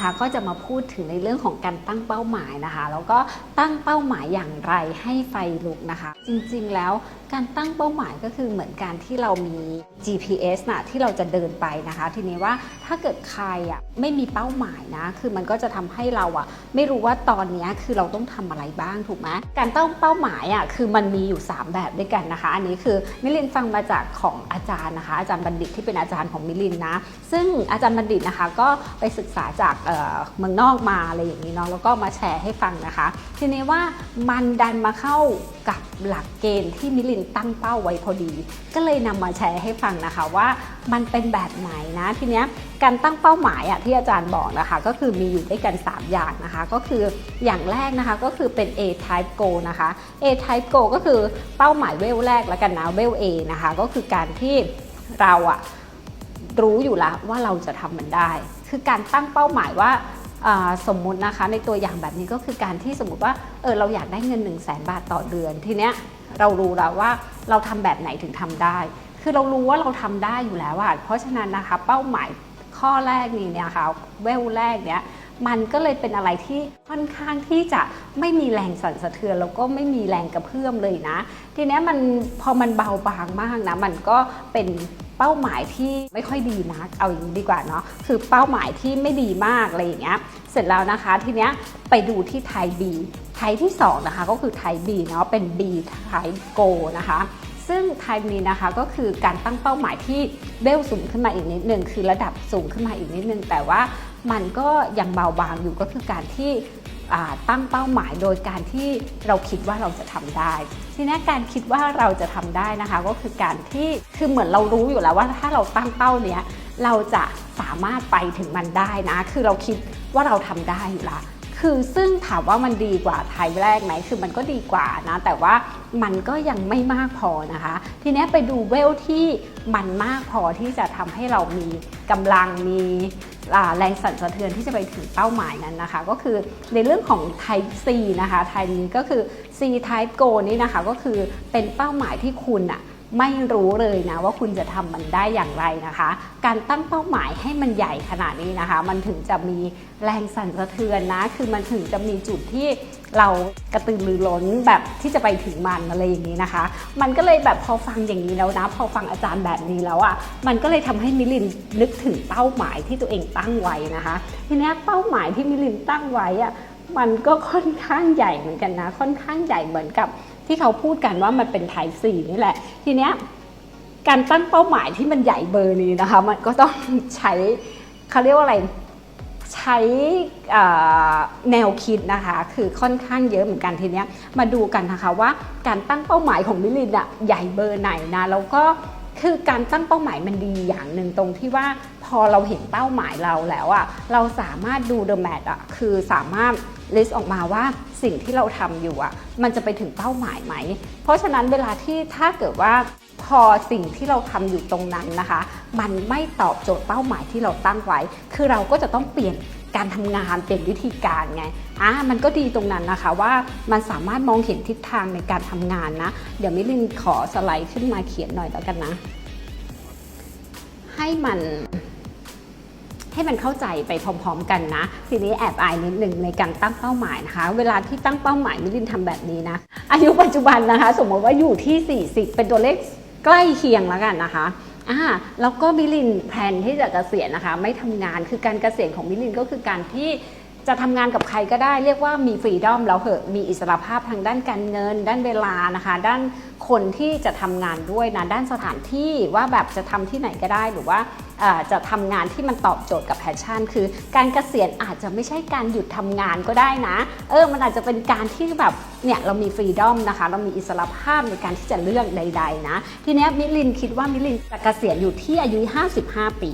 นะคะ ก็จะมาพูดถึงในเรื่องของการตั้งเป้าหมายนะคะ แล้วก็ตั้งเป้าหมายอย่างไรให้ไฟลุกนะคะ จริงๆแล้วการตั้งเป้าหมายก็คือเหมือนการที่เรามี GPS นะที่เราจะเดินไปนะคะ ทีนี้ว่าถ้าเกิดใครอะไม่มีเป้าหมายนะคือมันก็จะทำให้เราอะไม่รู้ว่าตอนนี้คือเราต้องทำอะไรบ้างถูกไหมการตั้งเป้าหมายอะคือมันมีอยู่ 3 แบบด้วยกันนะคะ อันนี้คือมิลินฟังมาจากของอาจารย์นะคะ อาจารย์บัณฑิตที่เป็นอาจารย์ของมิลินนะ ซึ่งอาจารย์บัณฑิตนะคะก็ไปศึกษาจากเมืองนอกมาอะไรอย่างนี้เนาะแล้วก็มาแชร์ให้ฟังนะคะ ทีนี้ว่ามันดันมาเข้ากับหลักเกณฑ์ที่มิลินตั้งเป้าไว้พอดี ก็เลยนำมาแชร์ให้ฟังนะคะว่ามันเป็นแบบไหนนะทีเนี้ยการตั้งเป้าหมายอะที่อาจารย์บอกนะคะ ก็คือมีอยู่ด้วยกัน 3 อย่างนะคะ ก็คืออย่างแรกนะคะก็คือเป็น A type goal นะคะ A type goal ก็คือเป้าหมายเวลแรกแล้วกันนะเวล A นะคะ ก็คือการที่เราอะรู้อยู่แล้วว่าเราจะทำมันได้ คือการตั้งเป้าหมายว่าสมมุตินะคะในตัวอย่างแบบนี้ก็คือการที่สมมติว่าเออเราอยากได้เงิน 1 0 0 0 0แบาทต่อเดือนทีเนี้ยเรารู้แล้วว่าเราทำแบบไหนถึงทำได้ คือเรารู้ว่าเราทำได้อยู่แล้วอะเพราะฉะนั้นนะคะเป้าหมายข้อแรกนี้เนี่ยค่ะเวลแรกเนี้ย มันก็เลยเป็นอะไรที่ค่อนข้างที่จะไม่มีแรงสั่นสะเทือนแล้วก็ไม่มีแรงกระเพื่อมเลยนะ ทีนี้มันพอมันเบาบางมากนะ มันก็เป็นเป้าหมายที่ไม่ค่อยดีนักเอาอย่างนี้ดีกว่าเนาะคือเป้าหมายที่ไม่ดีมากอะไรอย่างเงี้ยเสร็จแล้วนะคะทีเนี้ยไปดูที่ไทย B ไทยที่2นะคะก็คือไทย B เนาะเป็น B ไทย Go นะคะซึ่งไทยนี้นะคะก็คือการตั้งเป้าหมายที่เบลสูงขึ้นมาอีกนิดนึงคือระดับสูงขึ้นมาอีกนิดนึงแต่ว่า มันก็ยังเบาบางอยู่ก็คือการที่ตั้งเป้าหมายโดยการที่เราคิดว่าเราจะทำได้ ทีนี้การคิดว่าเราจะทำได้นะคะ ก็คือการที่คือเหมือนเรารู้อยู่แล้วว่าถ้าเราตั้งเป้าเนี้ยเราจะสามารถไปถึงมันได้นะ คือเราคิดว่าเราทำได้อยู่ละคือซึ่งถามว่ามันดีกว่าไทยแรกไหมคือมันก็ดีกว่านะ แต่ว่ามันก็ยังไม่มากพอนะคะ ทีนี้ไปดูเวลที่มันมากพอที่จะทำให้เรามีกำลังมี แรงสั่นสะเทือนที่จะไปถึงเป้าหมายนั้นนะคะ ก็คือในเรื่องของ Type C นะคะ type นี้ก็คือ C Type Goal นี่นะคะก็คือเป็นเป้าหมายที่คุณอะ ไม่รู้เลยนะว่าคุณจะทำมันได้อย่างไรนะคะ การตั้งเป้าหมายให้มันใหญ่ขนาดนี้นะคะ มันถึงจะมีแรงสั่นสะเทือนนะ คือมันถึงจะมีจุดที่เรากระตือรือร้นแบบที่จะไปถึงมันอะไรอย่างนี้นะคะ มันก็เลยแบบพอฟังอย่างนี้แล้วนะ พอฟังอาจารย์แบบนี้แล้วอะ่ะ มันก็เลยทำให้มิลินนึกถึงเป้าหมายที่ตัวเองตั้งไว้นะคะ ทีนี้เป้าหมายที่มิลินตั้งไว้อะ่ะ มันก็ค่อนข้างใหญ่เหมือนกันนะ ค่อนข้างใหญ่เหมือนกับ ที่เขาพูดกันว่ามันเป็นไทยสี่นี่แหละ ทีเนี้ยการตั้งเป้าหมายที่มันใหญ่เบอร์นี้นะคะ มันก็ต้องใช้เขาเรียกว่าอะไรใช้แนวคิดนะคะ คือค่อนข้างเยอะเหมือนกันทีเนี้ยมาดูกันนะคะว่าการตั้งเป้าหมายของมิลินอะใหญ่เบอร์ไหนนะแล้วก็คือการตั้งเป้าหมายมันดีอย่างหนึ่งตรงที่ว่าพอเราเห็นเป้าหมายเราแล้วอะเราสามารถดู the match อะคือสามารถ list ออกมาว่าสิ่งที่เราทำอยู่อะมันจะไปถึงเป้าหมายไหม เพราะฉะนั้นเวลาที่ถ้าเกิดว่าพอสิ่งที่เราทำอยู่ตรงนั้นนะคะ มันไม่ตอบโจทย์เป้าหมายที่เราตั้งไว้ คือเราก็จะต้องเปลี่ยนการทำงานเปลี่ยนวิธีการไงอะมันก็ดีตรงนั้นนะคะว่ามันสามารถมองเห็นทิศทางในการทำงานนะ เดี๋ยวมิลินขอสไลด์ขึ้นมาเขียนหน่อยแล้วกันนะ ให้มัน ให้มันเข้าใจไปพร้อมๆ กันนะ ทีนี้แอบอายนิดหนึ่งในการตั้งเป้าหมายนะคะ เวลาที่ตั้งเป้าหมายมิลินทำแบบนี้นะ อายุปัจจุบันนะคะ สมมติว่าอยู่ที่ 40 เป็นตัวเลขใกล้เคียงแล้วกันนะคะอ่าแล้วก็มิลินแพลนที่จะเกษียณนะคะ ไม่ทำงานคือการเกษียณของมิลินก็คือการที่จะทำงานกับใครก็ได้เรียกว่ามีฟรีดอมแล้วเหอะมีอิสระภาพทางด้านการเงิน ด้านเวลานะคะ ด้านคนที่จะทำงานด้วยนะด้านสถานที่ว่าแบบจะทำที่ไหนก็ได้หรือว่า จะทำงานที่มันตอบโจทย์กับแพชชั่น คือ การเกษียณอาจจะไม่ใช่การหยุดทำงานก็ได้นะ เออ มันอาจจะเป็นการที่แบบเนี่ยเรามีฟรีดอมนะคะ เรามีอิสระภาพในการที่จะเลือกใด ๆ นะ ทีนี้มิลินคิดว่ามิลินจะเกษียณอยู่ที่อายุ 55 ปี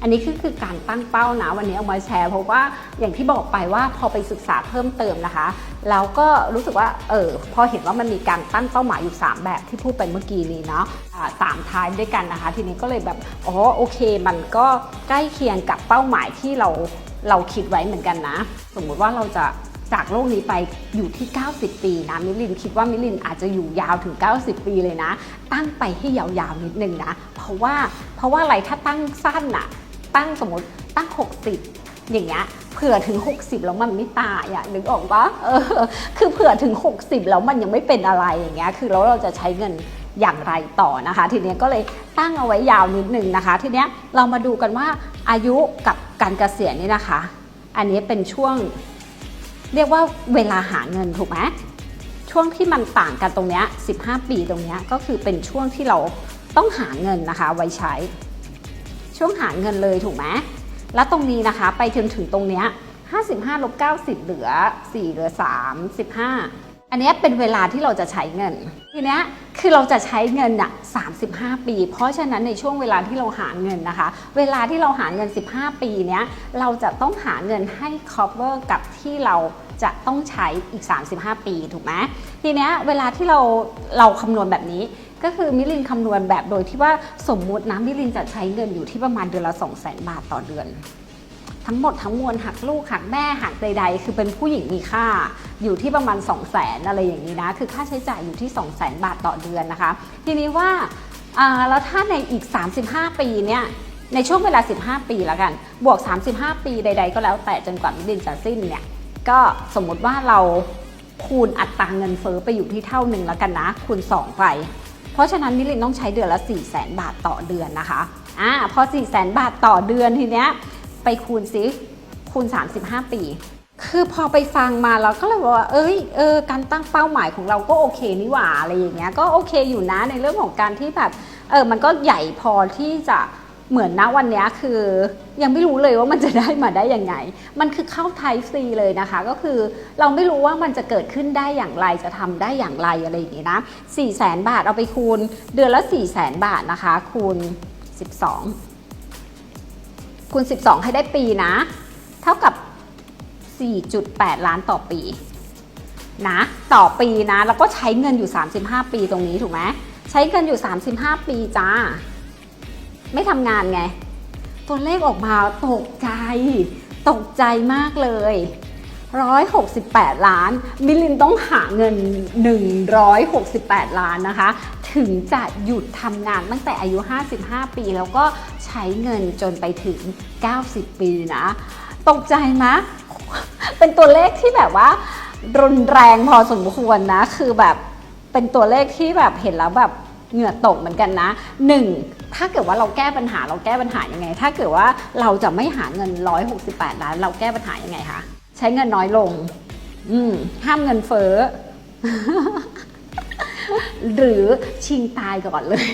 อันนี้คือคือการตั้งเป้านะวันนี้เอามาแชร์เพราะว่าอย่างที่บอกไปว่าพอไปศึกษาเพิ่มเติมนะคะ แล้วก็รู้สึกว่าเออพอเห็นว่ามันมีการตั้งเป้าหมายอยู่ 3 แบบที่พูดไปเมื่อกี้นี้เนาะสามทายด้วยกันนะคะ ทีนี้ก็เลยแบบอ๋อโอเค มันก็ใกล้เคียงกับเป้าหมายที่เราเราคิดไว้เหมือนกันนะ สมมุติว่าเราจะจากโลกนี้ไปอยู่ที่ 90 ปีนะ มิลินคิดว่ามิลินอาจจะอยู่ยาวถึง 90 ปีเลยนะ ตั้งไปให้ยาวๆนิดนึงนะ เพราะว่าเพราะว่าอะไรถ้าตั้งสั้นอะตั้งสมมติตั้ง 60 อย่างเงี้ย เผื่อถึง 60 แล้วมันไม่ตายอะนึกออกปะเออคือเผื่อถึง 60 แล้วมันยังไม่เป็นอะไรอย่างเงี้ยคือแล้วเราจะใช้เงินอย่างไรต่อนะคะ ทีเนี้ยก็เลยตั้งเอาไว้ยาวนิดนึงนะคะ ทีเนี้ยเรามาดูกันว่าอายุกับการเกษียณนี่นะคะ อันนี้เป็นช่วงเรียกว่าเวลาหาเงินถูกไหมช่วงที่มันต่างกันตรงเนี้ย15 ปีตรงเนี้ยก็คือเป็นช่วงที่เราต้องหาเงินนะคะไว้ใช้ ช่วงหาเงินเลยถูกไหม แล้วตรงนี้นะคะไปจนถึงตรงเนี้ย55ลบ90 เหลือ 4 เหลือ35อันนี้เป็นเวลาที่เราจะใช้เงิน ทีเนี้ยคือเราจะใช้เงินอะ35 ปี เพราะฉะนั้นในช่วงเวลาที่เราหาเงินนะคะ เวลาที่เราหาเงิน 15 ปีเนี้ยเราจะต้องหาเงินให้ cover กับที่เราจะต้องใช้อีก 35 ปีถูกไหมทีเนี้ยเวลาที่เราเราคำนวณแบบนี้ ก็คือมิลินคำนวณแบบโดยที่ว่าสมมุตินะมิลินจะใช้เงินอยู่ที่ประมาณเดือนละ2 0 0 0 0 0 บาทต่อเดือน ทั้งหมดทั้งมวลหักลูกหักแม่หักใด ๆ คือเป็นผู้หญิงมีค่าอยู่ที่ประมาณ 2 0 0 0 0 0อะไรอย่างนี้นะ คือค่าใช้จ่ายอยู่ที่ 2 0 0 0 0 0 บาทต่อเดือนนะคะ ทีนี้ว่าอ่าแล้วถ้าในอีก 35 ปีเนี่ยในช่วงเวลา 15 ปีแล้วกัน บวก 35 ปีใด ๆ ก็แล้วแต่จนกว่ามิลินจะสิ้นเนี่ยก็สมมติว่าเราคูณอัตราเงินเฟ้อไปอยู่ที่เท่าหนึ่งแล้วกันนะ คูณ 2 ไป เพราะฉะนั้นมิลินต้องใช้เดือนละ 4 0 0 0 0บาทต่อเดือนนะคะอ่าพอ 4 0 0 0 0นบาทต่อเดือนทีเนี้ยไปคูณซิคูณ 35 ปี คือพอไปฟังมาเราก็เลยบอกว่า เอ้ยเออการตั้งเป้าหมายของเราก็โอเคนี่หว่าอะไรอย่างเงี้ยก็โอเคอยู่นะในเรื่องของการที่แบบเออมันก็ใหญ่พอที่จะ เหมือนนะวันนี้คือยังไม่รู้เลยว่ามันจะได้มาได้ยังไง มันคือเข้าไทป์ซีเลยนะคะ ก็คือเราไม่รู้ว่ามันจะเกิดขึ้นได้อย่างไรจะทำได้อย่างไรอะไรอย่างงี้นะ4 0 0 0 0 0บาทเอาไปคูณ เดือนละ4 0 0 0 0 0บาทนะคะ คูณ 12 คูณ 12 ให้ได้ปีนะ เท่ากับ 4.8 ล้านต่อปีนะต่อปีนะ แล้วก็ใช้เงินอยู่ 35 ปีตรงนี้ถูกไหมใช้เงินอยู่ 35 ปีจ้า ไม่ทำงานไง ตัวเลขออกมาตกใจ ตกใจมากเลย 168 ล้าน มิลินต้องหาเงิน 168 ล้านนะคะ ถึงจะหยุดทำงานตั้งแต่อายุ 55 ปี แล้วก็ใช้เงินจนไปถึง 90 ปีนะ ตกใจไหมเป็นตัวเลขที่แบบว่า รุนแรงพอสมควรนะ คือแบบเป็นตัวเลขที่แบบเห็นแล้วแบบเหงื่อตกเหมือนกันนะหนึ่ง ถ้าเกิดว่าเราแก้ปัญหาเราแก้ปัญหายังไง ถ้าเกิดว่าเราจะไม่หาเงิน 168 ล้าน เราแก้ปัญหายังไงคะใช้เงินน้อยลง อืมห้ามเงินเฟ้อหรือชิงตายก่อนเลย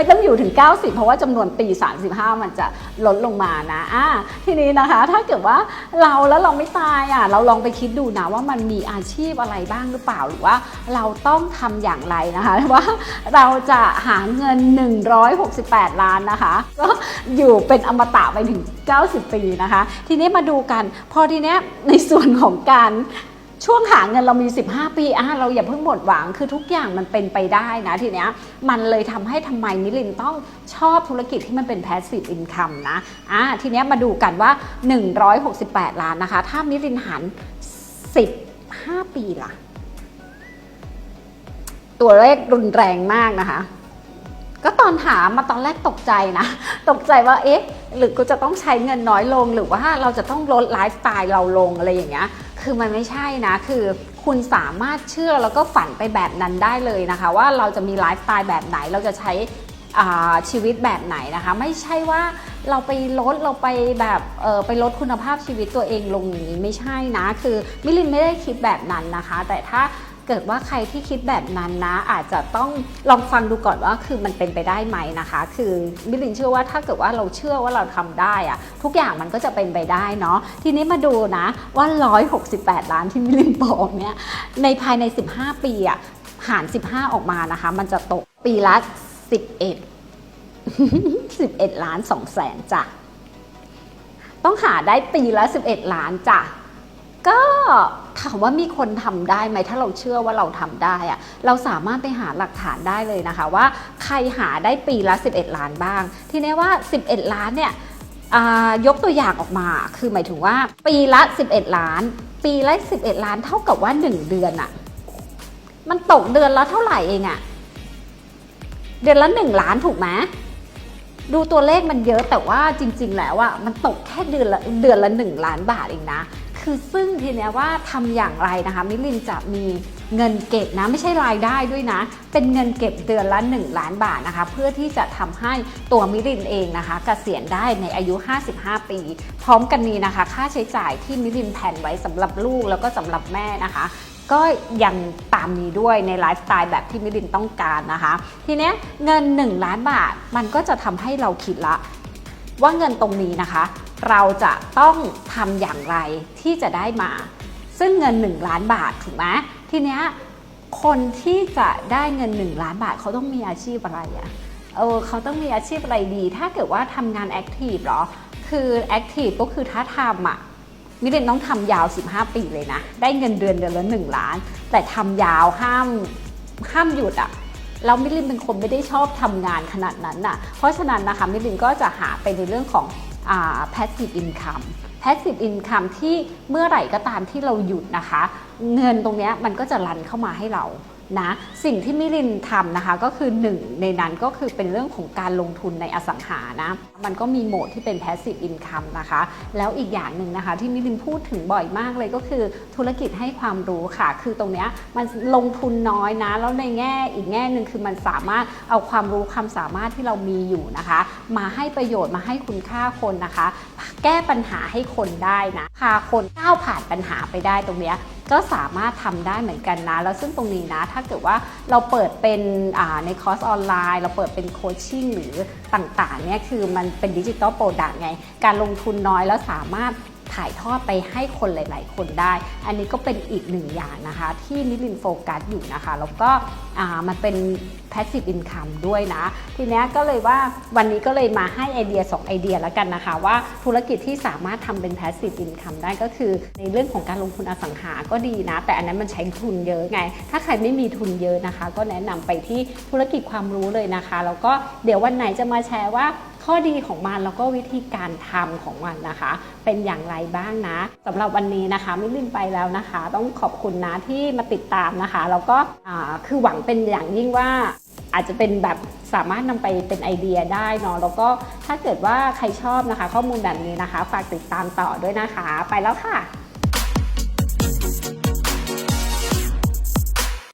ไม่ต้องอยู่ถึง 90 เพราะว่าจำนวนปี 35 มันจะลดลงมานะอ่าทีนี้นะคะถ้าเกิดว่าเราแล้วเราไม่ตายอะเราลองไปคิดดูนะว่ามันมีอาชีพอะไรบ้างหรือเปล่าหรือว่าเราต้องทำอย่างไรนะคะว่าเราจะหาเงิน 168 ล้านนะคะก็อยู่เป็นอมตะไปถึง 90 ปีนะคะ ทีนี้มาดูกัน พอทีเนี้ยในส่วนของการ ช่วงหาเงินเรามี 15 ปีอะเราอย่าเพิ่งหมดหวังคือทุกอย่างมันเป็นไปได้นะทีเนี้ยมันเลยทำให้ทำไมมิลินต้องชอบธุรกิจที่มันเป็น passive income นะอะทีเนี้ยมาดูกันว่า 168 ล้านนะคะ ถ้ามิลินหัน15 ปีล่ะ ตัวเลขรุนแรงมากนะคะก็ตอนถามมาตอนแรกตกใจนะ ตกใจว่าเอ๊ะ หรือกูจะต้องใช้เงินน้อยลงหรือว่าเราจะต้องลดไลฟ์สไตล์เราลงอะไรอย่างเงี้ย คือมันไม่ใช่นะ คือคุณสามารถเชื่อแล้วก็ฝันไปแบบนั้นได้เลยนะคะ ว่าเราจะมีไลฟ์สไตล์แบบไหนเราจะใช้ชีวิตแบบไหนนะคะ ไม่ใช่ว่าเราไปลดเราไปแบบเออไปลดคุณภาพชีวิตตัวเองลงอย่างนี้ไม่ใช่นะ คือมิลินไม่ได้คิดแบบนั้นนะคะ แต่ถ้า เกิดว่าใครที่คิดแบบนั้นนะ อาจจะต้องลองฟังดูก่อนว่าคือมันเป็นไปได้ไหมนะคะ คือมิลินเชื่อว่าถ้าเกิดว่าเราเชื่อว่าเราทำได้อะทุกอย่างมันก็จะเป็นไปได้เนาะทีนี้มาดูนะว่า 168 ล้านที่มิลินบอกเนี่ยในภายใน 15 ปีอะหาร 15 ออกมานะคะ มันจะตกปีละ 11 11 ล้าน2แสนจ้ะต้องหาได้ปีละ 11 ล้านจ้ะก็ ถามว่ามีคนทำได้ไหมถ้าเราเชื่อว่าเราทำได้อะเราสามารถไปหาหลักฐานได้เลยนะคะว่าใครหาได้ปีละ 11 ล้านบ้าง ทีนี้ว่า 11 ล้านเนี่ยยกตัวอย่างออกมาคือหมายถึงว่า ปีละ 11 ล้าน ปีละ 11 ล้านเท่ากับว่า 1 เดือนอะมันตกเดือนละเท่าไหร่เองอะเดือนละ 1 ล้านถูกไหมดูตัวเลขมันเยอะแต่ว่าจริง ๆ แล้วอะมันตกแค่เดือนละเดือนละ 1 ล้านบาทเองนะ คือซึ่งทีเนี้ยว่าทำอย่างไรนะคะมิลินจะมีเงินเก็บนะไม่ใช่รายได้ด้วยนะ เป็นเงินเก็บเดือนละ 1 ล้านบาทนะคะ เพื่อที่จะทำให้ตัวมิลินเองนะคะเกษียณได้ในอายุ 55 ปี พร้อมกันนี้นะคะ ค่าใช้จ่ายที่มิลินแผนไว้สำหรับลูกแล้วก็สำหรับแม่นะคะ ก็ยังตามนี้ด้วยในไลฟ์สไตล์แบบที่มิลินต้องการนะคะ ทีเนี้ยเงิน 1 ล้านบาทมันก็จะทำให้เราคิดละ ว่าเงินตรงนี้นะคะ เราจะต้องทำอย่างไรที่จะได้มา ซึ่งเงิน 1 ล้านบาทถูกไหมทีเนี้ยคนที่จะได้เงิน 1 ล้านบาทเขาต้องมีอาชีพอะไรอะเออเขาต้องมีอาชีพอะไรดี ถ้าเกิดว่าทำงานแอคทีฟเหรอ คือแอคทีฟก็คือถ้าทำอะมิเดนต้องทำยาว 15 ปีเลยนะ ได้เงินเดือนเดือนละ 1 ล้าน แต่ทำยาวห้ามห้ามหยุดอะ เรามิลินเป็นคนไม่ได้ชอบทำงานขนาดนั้นน่ะ เพราะฉะนั้นนะคะมิลินก็จะหาไปในเรื่องของอ passive income passive income ที่เมื่อไหร่ก็ตามที่เราหยุดนะคะ เงินตรงนี้มันก็จะรันเข้ามาให้เรา นะสิ่งที่มิลินทำนะคะก็คือหนึ่งในนั้นก็คือเป็นเรื่องของการลงทุนในอสังหานะมันก็มีโหมดที่เป็น passive income นะคะ แล้วอีกอย่างหนึ่งนะคะ ที่มิลินพูดถึงบ่อยมากเลยก็คือธุรกิจให้ความรู้ค่ะ คือตรงเนี้ยมันลงทุนน้อยนะ แล้วในแง่อีกแง่หนึ่งคือมันสามารถเอาความรู้ความสามารถที่เรามีอยู่นะคะ มาให้ประโยชน์มาให้คุณค่าคนนะคะ แก้ปัญหาให้คนได้นะพาคนก้าวผ่านปัญหาไปได้ตรงเนี้ย ก็สามารถทำได้เหมือนกันนะ แล้วซึ่งตรงนี้นะถ้าเกิดว่าเราเปิดเป็นในคอร์สออนไลน์ เราเปิดเป็นโคชชิ่งหรือต่างๆเนี่ยคือมันเป็นดิจิตอลโปรดักต์ไง การลงทุนน้อยแล้วสามารถ ถ่ายทอดไปให้คนหลาย ๆ คนได้ อันนี้ก็เป็นอีกหนึ่งอย่างนะคะ ที่นิลินโฟกัสอยู่นะคะ แล้วก็มันเป็น passive income ด้วยนะ ทีเนี้ยก็เลยว่าวันนี้ก็เลยมาให้ไอเดีย 2 ไอเดียแล้วกันนะคะ ว่าธุรกิจที่สามารถทำเป็น passive income ได้ก็คือ ในเรื่องของการลงทุนอสังหาก็ดีนะ แต่อันนั้นมันใช้ทุนเยอะไง ถ้าใครไม่มีทุนเยอะนะคะ ก็แนะนำไปที่ธุรกิจความรู้เลยนะคะ แล้วก็เดี๋ยววันไหนจะมาแชร์ว่า ข้อดีของมันแล้วก็วิธีการทำของมันนะคะ เป็นอย่างไรบ้างนะสำหรับวันนี้นะคะมิลินไปแล้วนะคะ ต้องขอบคุณนะที่มาติดตามนะคะแล้วก็คือหวังเป็นอย่างยิ่งว่าอาจจะเป็นแบบสามารถนำไปเป็นไอเดียได้เนาะแล้วก็ถ้าเกิดว่าใครชอบนะคะ ข้อมูลแบบนี้นะคะ ฝากติดตามต่อด้วยนะคะ ไปแล้วค่ะ